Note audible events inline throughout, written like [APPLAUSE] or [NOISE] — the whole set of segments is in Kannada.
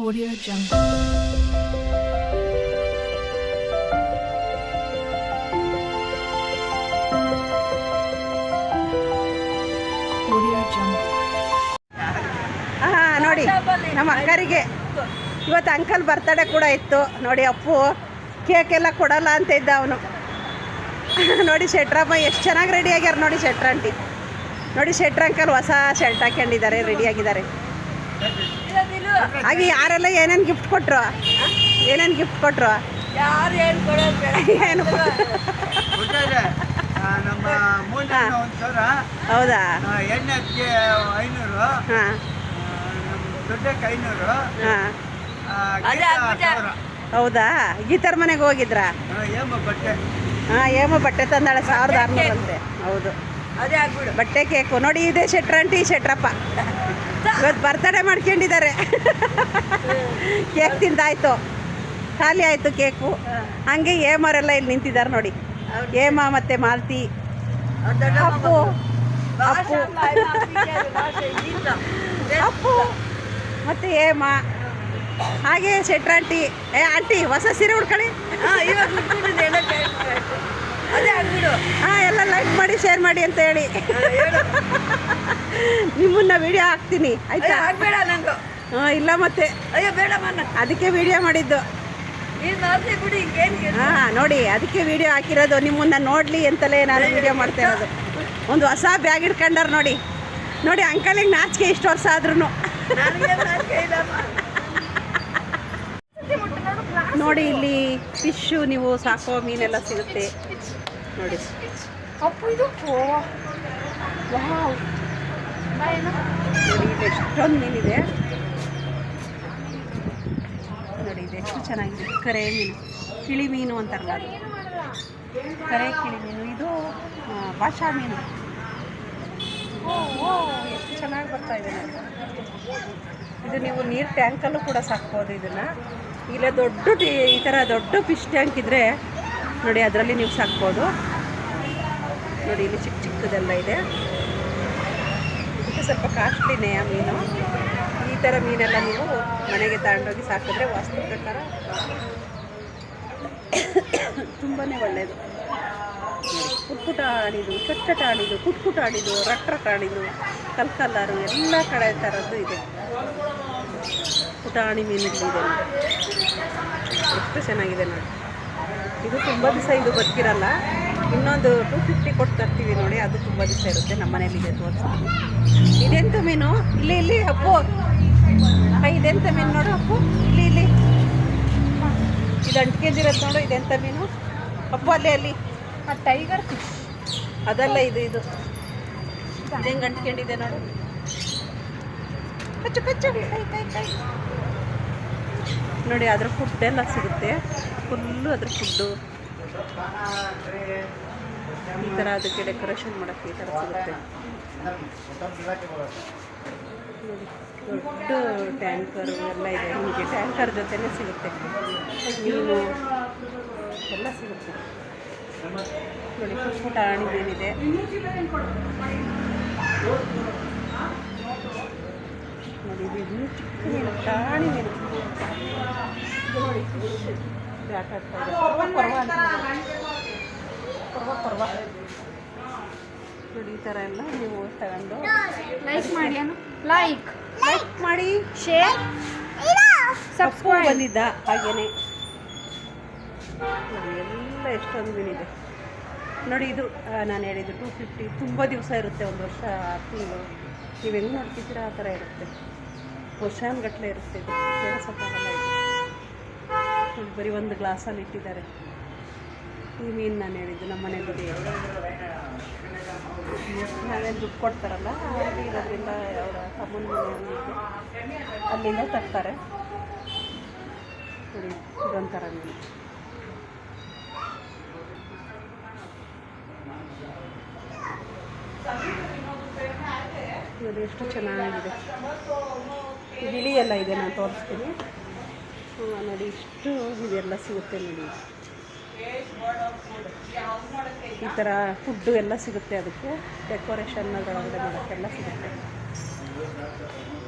Audio Jungle. ನೋಡಿ, ನಮ್ಮ ಅಕ್ಕರಿಗೆ ಇವತ್ತು ಅಂಕಲ್ ಬರ್ತಡೇ ಕೂಡ ಇತ್ತು. ನೋಡಿ, ಅಪ್ಪು ಕೇಕ್ ಎಲ್ಲ ಕೊಡಲ್ಲ ಅಂತ ಇದ್ದ ಅವನು. ನೋಡಿ ಶೆಟ್ರಮ್ಮ ಎಷ್ಟು ಚೆನ್ನಾಗಿ ರೆಡಿ ಆಗ್ಯಾರ ನೋಡಿ ಶೆಟ್ರ ಆಂಟಿ ನೋಡಿ, ಶೆಟ್ರ ಅಂಕಲ್ ಹೊಸ ಶರ್ಟ್ ಹಾಕೊಂಡಿದ್ದಾರೆ ರೆಡಿ ಆಗಿದ್ದಾರೆ. ಹಾಗೆ ಯಾರೆಲ್ಲ ಏನೇನು ಗಿಫ್ಟ್ ಕೊಟ್ರು? ಏನೇನು ಗಿಫ್ಟ್ ಕೊಟ್ರು? ಯಾರು ಏನು. ಏನು ನಮ್ಮ ಮೂಲ ಒಂದು ಸಾವಿರ. ಹೌದಾ? ಎಣ್ಣೆಗೆ ಐನೂರು. ಹಾಂ. ದೊಡ್ಡಕ್ಕೆ ಐನೂರು. ಹೌದಾ? ಗೀತರ್ ಮನೆಗೆ ಹೋಗಿದ್ರಾ? ಹಾ ಏಮ ಬಟ್ಟೆ. ಹಾಂ ಏಮೋ ಬಟ್ಟೆ ತಂದಾಳೆ ಸಾವಿರದ ಆರುನೂರು ಅಂತೆ. ಹೌದು. ಬಟ್ಟೆ ಕೇಕು. ನೋಡಿ ಇದೆ ಶೆಟ್ರಂಟಿ ಶೆಟ್ರಪ್ಪ. ಇವತ್ತು ಬರ್ತಡೇ ಮಾಡ್ಕೊಂಡಿದ್ದಾರೆ. ಕೇಕ್ ತಿಂದಾಯ್ತು. ಖಾಲಿ ಆಯಿತು ಕೇಕು. ಹಂಗೆ ಏಮರೆಲ್ಲ ಇಲ್ಲಿ ನಿಂತಿದ್ದಾರೆ ನೋಡಿ. ಏಮ ಮತ್ತು ಮಾಲ್ತಿ. ಅಪ್ಪು. ಅಪ್ಪು. [LAUGHS] ಅಪ್ಪು. ಮತ್ತು ಏಮ ಹಾಗೆ ಶೆಟ್ರಾಂಟಿ ಏ ಆಂಟಿ ಹೊಸ ಸೀರೆ ಉಡ್ಕೊಳ್ಳಿ. ಹಾ, ಎಲ್ಲ ಲೈಕ್ ಮಾಡಿ ಶೇರ್ ಮಾಡಿ ಅಂತ ಹೇಳು. ನಿಮ್ಮನ್ನ ವಿಡಿಯೋ ಹಾಕ್ತೀನಿ ಆಯ್ತಾ? ಬೇಡ ನಂಗೆ. ಹಾಂ ಇಲ್ಲ ಮತ್ತೆ. ಅಯ್ಯೋ ಬೇಡ ಮನ್ನ. ಅದಕ್ಕೆ ವಿಡಿಯೋ ಮಾಡಿದ್ದು. ಬಿಡಿ ಹಾ ನೋಡಿ ಅದಕ್ಕೆ ವಿಡಿಯೋ ಹಾಕಿರೋದು ನಿಮ್ಮನ್ನ ನೋಡ್ಲಿ ಅಂತಲೇ ನಾನು ವಿಡಿಯೋ ಮಾಡ್ತಾ ಇರೋದು. ಒಂದು ಹೊಸ ಬ್ಯಾಗ್ ಇಟ್ಕೊಂಡಾರ ನೋಡಿ. ನೋಡಿ ಅಂಕಲಿಗೆ ನಾಚಿಕೆ ಇಷ್ಟು ವರ್ಷ ಆದ್ರೂ ನೋಡಿ ಇಲ್ಲಿ ಫಿಶ್ಶು ನೀವು ಸಾಕೋ ಮೀನೆಲ್ಲ ಸಿಗುತ್ತೆ. ನೋಡಿ. ಇದು ನೋಡಿ ಇಲ್ಲಿ ಎಷ್ಟೊಂದು ಮೀನಿದೆ. ನೋಡಿ, ಇದು ಎಷ್ಟು ಚೆನ್ನಾಗಿದೆ. ಕರೆ ಮೀನು. ಕಿಳಿ ಮೀನು ಅಂತಾರಲ್ಲ ಅದು. ಕರೆ, ಕಿಳಿ ಮೀನು. ಇದು ಭಾಷಾ ಮೀನು. ಎಷ್ಟು ಚೆನ್ನಾಗಿ ಬರ್ತಾ ಇದೆ ಇದು ನೀವು ನೀರು ಟ್ಯಾಂಕಲ್ಲೂ ಕೂಡ ಸಾಕ್ಬೋದು ಇದನ್ನು. ಇಲ್ಲ ದೊಡ್ಡ ಈ ಥರ ದೊಡ್ಡ ಫಿಶ್ ಟ್ಯಾಂಕ್ ಇದ್ದರೆ ನೋಡಿ, ಅದರಲ್ಲಿ ನೀವು ಸಾಕ್ಬೋದು. ನೋಡಿ, ಇಲ್ಲಿ ಚಿಕ್ಕ ಚಿಕ್ಕದೆಲ್ಲ ಇದೆ. ಸ್ವಲ್ಪ ಕಾಸ್ಟ್ಲಿನೇ ಆ ಮೀನು. ಈ ಥರ ಮೀನೆಲ್ಲ ನೀವು ಮನೆಗೆ ತಗೊಂಡೋಗಿ ಸಾಕಿದ್ರೆ ವಾಸ್ತು ಪ್ರಕಾರ ತುಂಬಾ ಒಳ್ಳೆಯದು ನೋಡಿ ಪುಟ್ಪುಟ ಆಡಿದು ಚೊಚ್ಚಟ ಆಡಿದು ಪುಟ್ಪುಟ ಆಡಿದು ರಟ್ ರಟ್ ಆಡಿದು ಕಲ್ಕಲ್ಲಾರು ಎಲ್ಲ ಕಡೆ ಥರದ್ದು ಇದೆ. ಪುಟಾಣಿ ಮೀನುಗಳಿದೆ ಎಷ್ಟು ಚೆನ್ನಾಗಿದೆ ನೋಡಿ. ಇದು ತುಂಬ ದಿವಸ ಇದು ಬದುಕಿರಲ್ಲ ಇನ್ನೊಂದು ಟು ಫಿಫ್ಟಿ ಕೊಟ್ಟು ತರ್ತೀವಿ ನೋಡಿ ಅದು ತುಂಬ ದಿವಸ ಇರುತ್ತೆ ನಮ್ಮ ಮನೇಲಿ ಇದೆ ತೋರಿಸ್ತೀವಿ ಇದೆಂತ ಮೀನು? ಇಲ್ಲಿ ಇಲ್ಲಿ ಅಪ್ಪು. ಇದೆಂತ ಮೀನು ನೋಡು ಅಪ್ಪು. ಇಲ್ಲಿ ಇಲ್ಲಿ. ಇದು ಅಂಟ್ಕೊಂಡಿರೋದು ನೋಡು ಇದೆಂತ ಮೀನು? ಅಪ್ಪು ಅಲ್ಲಿ ಅಲ್ಲಿ. ಆ ಟೈಗರ್ ಫಿಶ್ ಅದಲ್ಲ ಇದು ಇದು. ಹೆಂಗೆ ಅಂಟ್ಕೊಂಡಿದೆ ನೋಡು. ಕಚ್ಚು ಕಚ್ಚು. ಕೈ ಕೈ ಕೈ. ನೋಡಿ ಅದ್ರ ಫುಡ್ ಎಲ್ಲ ಸಿಗುತ್ತೆ. ಫುಲ್ಲು ಅದ್ರ ಫುಡ್ಡು ಈ ಥರ ಅದಕ್ಕೆ ಡೆಕೋರೇಷನ್ ಮಾಡೋಕ್ಕೆ ಈ ಥರ ಸಿಗುತ್ತೆ. ದೊಡ್ಡ ಟ್ಯಾಂಕರ್ ಎಲ್ಲ ಇದೆ. ನಿಮಗೆ ಟ್ಯಾಂಕರ್ ಜೊತೆನೇ ಸಿಗುತ್ತೆ. ಮೀನು, ಎಲ್ಲ ಸಿಗುತ್ತೆ. ನೋಡಿ ಪುಟ್ಟ ಆಣಿ ಚಿಕ್ಕ ಮೀನು ಪ್ರಾಣಿ ಮೀನು. ನೋಡಿ ಆಟ ಆಡ್ತಾ ನೋಡಿ ಈ ಥರ ಎಲ್ಲ ನೀವು ತಗೊಂಡು ಲೈಕ್ ಮಾಡಿ ಅನು? ಲೈಕ್ ಲೈಕ್ ಮಾಡಿ. ಶೇರ್ ಸಬ್ಸ್ಕ್ರೈಬ್ ಬಂದಿದ್ದ ಹಾಗೇನೆ. ಎಲ್ಲ ಎಷ್ಟೊಂದು ಮೀನಿದೆ ನೋಡಿ ಇದು ನಾನು ಹೇಳಿದ್ದು ಟೂ ಫಿಫ್ಟಿ ತುಂಬ ದಿವಸ ಇರುತ್ತೆ ಒಂದು ವರ್ಷ ತಿಂಗಳು. ನೀವು ಹೆಂಗೆ ನೋಡ್ತಿದ್ದೀರಾ? ಆ ಥರ ಇರುತ್ತೆ. ವರ್ಷಾನ್ಗಟ್ಟಲೆ ಇರುತ್ತೆ ಇದು. ಕೇಳಿಸೋಕ್ಕಾಗಲ್ಲ ಇದು. ಬರೀ ಒಂದು ಗ್ಲಾಸಲ್ಲಿ ಇಟ್ಟಿದ್ದಾರೆ. ಈ ಮೀನು ನಾನು ಹೇಳಿದ್ದು ನಮ್ಮ ಮನೇಲಿದೆ ನಾವೇನು ದುಡ್ಡು ಕೊಡ್ತಾರಲ್ಲ ಹಾಗಾಗಿ ಇರೋದ್ರಿಂದ ಅವರ ತಮ್ಮನ ಅಲ್ಲಿಂದ ತರ್ತಾರೆ. ಇದೊಂಥರ ಮೀನು. ನೋಡಿ, ಎಷ್ಟು ಚೆನ್ನಾಗಿದೆ. ಬಿಳಿ ಎಲ್ಲ ಇದೆ, ನಾನು ತೋರಿಸ್ತೀನಿ. ನೋಡಿ, ಇಷ್ಟು ಇದೆಲ್ಲ ಸಿಗುತ್ತೆ ನೋಡಿ. ಈ ಥರ ಫುಡ್ಡು ಎಲ್ಲ ಸಿಗುತ್ತೆ ಅದಕ್ಕೆ. ಡೆಕೋರೇಷನ್ ಅದರೊಳಗಡೆ ಮಾಡೋಕ್ಕೆಲ್ಲ ಸಿಗುತ್ತೆ.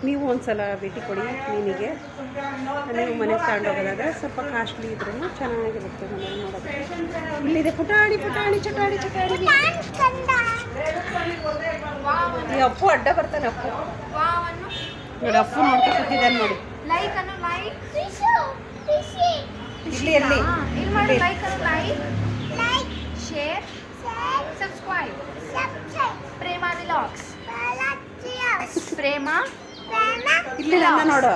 ನೀವು ಒಂದ್ಸಲ ಭೇಟಿ ಕೊಡಿ ಮೀನಿಗೆ. ನೀವು ಮನೆಗೆ ತಗೊಂಡೋಗೋದಾದ್ರೆ ಸ್ವಲ್ಪ ಕಾಸ್ಟ್ಲಿ ಇದ್ರೂ ಚೆನ್ನಾಗಿರುತ್ತೆ ಮನೇಲಿ ನೋಡೋದು ಇಲ್ಲಿದೆ ಪುಟಾಣಿ ಪುಟಾಣಿ ಚಟಾಣಿ ಚಟಾಣಿ. ಈ ಅಪ್ಪು ಅಡ್ಡ ಬರ್ತಾನೆ ಅಪ್ಪು. ನೋಡಿ ಅಪ್ಪು ನೋಡ್ತಾ ಕೂತಿದ್ದಾನೆ ನೋಡಿ. ಲೈಕ್ ಅನ್ನು ಲೈಕ್ ಇಲ್ಲಿ ಎಲ್ಲಿ ಇಲ್ಲಿ ಮಾಡಿ ಇಲ್ಲಿ. ಲೈಕ್ ಅನ್ನು like share subscribe Prema vlogs Prema ಇಲ್ಲಿ ನನ್ನ ನೋಡು.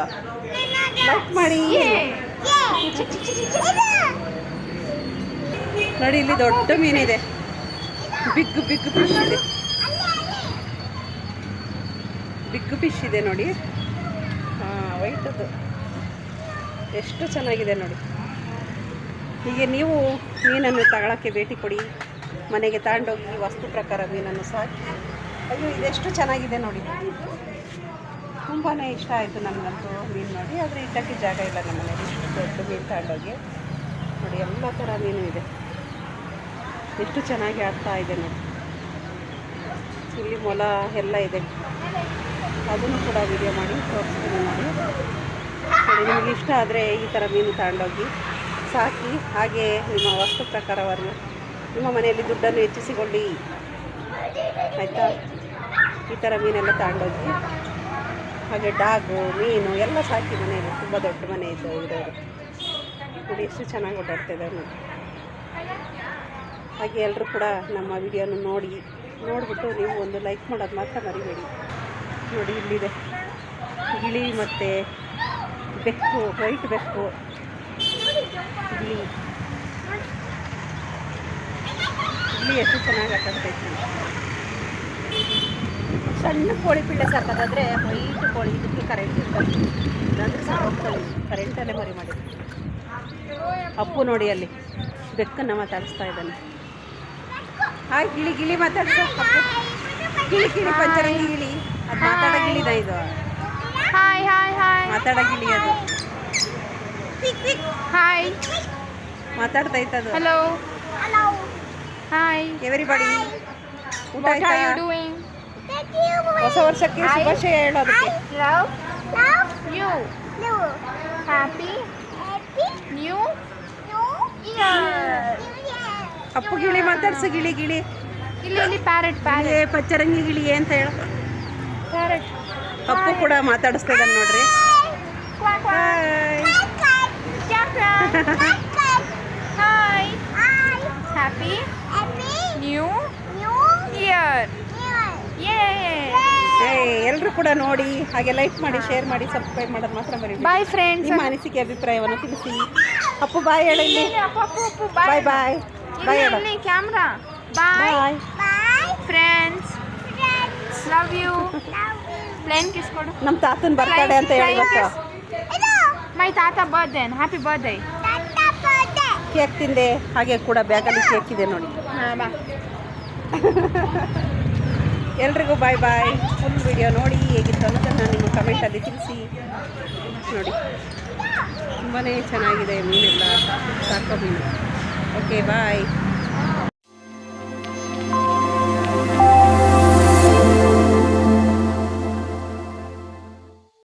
ಲೈಕ್ ಮಾಡಿ. ನೋಡಿ ಇಲ್ಲಿ ದೊಡ್ಡ ಮೀನಿದೆ ಬಿಗ್ ಬಿಗ್ ಫಿಶ್ ಇದೆ. ಬಿಗ್ ಫಿಶ್ ಇದೆ ನೋಡಿ. ಹಾಂ ಅದು. ಎಷ್ಟು ಚೆನ್ನಾಗಿದೆ ನೋಡಿ. ಹೀಗೆ ನೀವು ಮೀನನ್ನು ತಗೊಳ್ಳೋಕ್ಕೆ ಭೇಟಿ ಕೊಡಿ, ಮನೆಗೆ ತಗೊಂಡೋಗಿ ವಸ್ತು ಪ್ರಕಾರ ಮೀನನ್ನು ಸಾಕಿ. ಅಯ್ಯೋ, ಇದೆಷ್ಟು ಚೆನ್ನಾಗಿದೆ ನೋಡಿ. ತುಂಬಾ ಇಷ್ಟ ಆಯಿತು ನನಗಂತೂ ಮೀನು ನೋಡಿ. ಆದರೆ ಇಟ್ಟಕ್ಕೆ ಜಾಗ ಇಲ್ಲ ನಮ್ಮ ಮನೆಯಲ್ಲಿ. ಇಷ್ಟು ದೊಡ್ಡ ಮೀನು ತಗೊಂಡೋಗಿ. ನೋಡಿ, ಎಲ್ಲ ಥರ ಮೀನು ಇದೆ. ಎಷ್ಟು ಚೆನ್ನಾಗಿ ಆಡ್ತಾ ಇದೆ ನೋಡಿ. ಇಲ್ಲಿ ಮೊಲ ಎಲ್ಲ ಇದೆ. ಅದನ್ನು ಕೂಡ ವಿಡಿಯೋ ಮಾಡಿ ತೋರಿಸ್ತೀನಿ ನೋಡಿ. ನಿಮಗೆ ಇಷ್ಟ ಆದರೆ ಈ ಥರ ಮೀನು ತಗೊಂಡೋಗಿ. ಸಾಕಿ ಹಾಗೆ ನಿಮ್ಮ ವಸ್ತು ಪ್ರಕಾರವನ್ನು ನಿಮ್ಮ ಮನೆಯಲ್ಲಿ ದುಡ್ಡನ್ನು ಹೆಚ್ಚಿಸಿಕೊಳ್ಳಿ. ಆಯಿತಾ? ಈ ಥರ ಮೀನೆಲ್ಲ ತಗೊಂಡೋಗಿ, ಹಾಗೆ ಡಾಗು, ಮೀನು ಎಲ್ಲ ಸಾಕಿ ಮನೆಯಲ್ಲಿ. ತುಂಬ ದೊಡ್ಡ ಮನೆ ಇದೆ ಇರೋರು ನೋಡಿ, ಎಷ್ಟು ಚೆನ್ನಾಗಿ ಓಡಾಡ್ತಿದ್ದಾರೆ ನೋಡಿ. ಹಾಗೆ ಎಲ್ಲರೂ ಕೂಡ ನಮ್ಮ ವಿಡಿಯೋನ ನೋಡಿ. ನೋಡಿಬಿಟ್ಟು ನೀವು ಒಂದು ಲೈಕ್ ಮಾಡೋದು ಮಾತ್ರ ಮರಿಬೇಡಿ. ನೋಡಿ, ಇಲ್ಲಿದೆ. ಗಿಳಿ ಮತ್ತು ಬೆಕ್ಕು, ವೈಟ್ ಬೆಕ್ಕು. ಇಲ್ಲಿ ಎಷ್ಟು ಚೆನ್ನಾಗಿ ಆಟಾಡ್ತೈತೆ ಸಣ್ಣ ಕೋಳಿ ಪಿಳ್ಳೆ ಸಾಕಾದ್ರೆ ವೈಟ್ ಕೋಳಿ ಇದಕ್ಕೆ ಕರೆಂಟ್ ಇರ್ತದೆ. ಇಲ್ಲಾಂದ್ರೆ ಸಾಕೋಗ್ತದೆ ಕರೆಂಟಲ್ಲೇ ಮರಿ ಮಾಡಿದ್ರು. ಅಪ್ಪು ನೋಡಿ ಅಲ್ಲಿ ಬೆಕ್ಕನ್ನು ಮಾತಾಡಿಸ್ತಾ ಇದ್ದಾನೆ. ಹಾಯ್ ಗಿಳಿ ಗಿಳಿ ಮಾತಾಡ್ಸೋ ಗಿಳಿ ಗಿಳಿ ಪಂಚರಂಗಿ ಗಿಳಿ. ಅದು ಮಾತಾಡೋ ಗಿಳಿದ ಇದು. ಹಾಯ್ ಹಾಯ್ ಹಾಯ್ ಮಾತಾಡೋ ಗಿಳಿ ಅದು. ಹಾಯ್ ಮಾತಾಡ್ತಾ ಇತ್ತದು ಹಲೋ ಹಾಯ್ ಎವರಿಬಡಿ ಊಟ ವಾಟ್ ಆರ್ ಯು ಆಯ್ತಾ ಡೂಯಿಂಗ್ ಹೊಸ ವರ್ಷಕ್ಕೆ ಶುಭಾಶಯ ಹೇಳೋದಕ್ಕೆ. Love you happy new year Appu ಗಿಳಿ ಮಾತಾಡ್ಸು ಗಿಳಿ ಗಿಳಿ. ಇಲ್ಲಿ ಇಲ್ಲಿ ಪ್ಯಾರೆಟ್ ಪ್ಯಾರೆಟ್ ಪಚ್ಚರಂಗಿ ಗಿಳಿ ಅಂತ ಹೇಳ. ಪ್ಯಾರೆಟ್ ಅಪ್ಪು ಕೂಡ ಮಾತಾಡಿಸ್ತಾ ಇದ್ದಾನೆ ನೋಡ್ರಿ. Hi hi happy new year ಯೇ ಏ ಎಲ್ಲರೂ ಕೂಡ ನೋಡಿ ಹಾಗೆ ಲೈಕ್ ಮಾಡಿ ಶೇರ್ ಮಾಡಿ ಸಬ್ಸ್ಕ್ರೈಬ್ ಮಾಡೋದು ಮಾತ್ರ ಬರೀ ಬಾಯ್ ಫ್ರೆಂಡ್ಸ್ ನಿಮ್ಮ ಅನಿಸಿಕೆ ಅಭಿಪ್ರಾಯವನ್ನು ತಿಳಿಸಿ. ಅಪ್ಪು ಬಾಯ್ ಹೇಳಿ ಬಾಯ್ ಬಾಯ್ ಬಾಯ್ ಹೇಳಿ. Camera bye bye friends love you plane kiss ಕೊಡು. ನಮ್ಮ ತಾತನ ಬರ್ತಡೆ ಅಂತ ಹೇಳಿ ಇವತ್ತು. ಮೈ ತಾತ ಬರ್ಡೇ ಹ್ಯಾಪಿ ಬರ್ಡೇ ಕೇಕ್ ತಿಂದೆ ಹಾಗೆ ಕೂಡ ಬ್ಯಾಗಲ್ಲಿ ಕೇಕ್ ಇದೆ ನೋಡಿ ಎಲ್ರಿಗೂ ಬಾಯ್ ಬಾಯ್ ಫುಲ್ ವಿಡಿಯೋ ನೋಡಿ ಹೇಗಿತ್ತು ಅನ್ನೋದನ್ನು ನಿಮ್ಮ ಕಮೆಂಟಲ್ಲಿ ತಿಳಿಸಿ. ನೋಡಿ. ತುಂಬಾ ಚೆನ್ನಾಗಿದೆ ಮೀನೆಲ್ಲ. ಸಾಕೋ ಮೀನು. Okay bye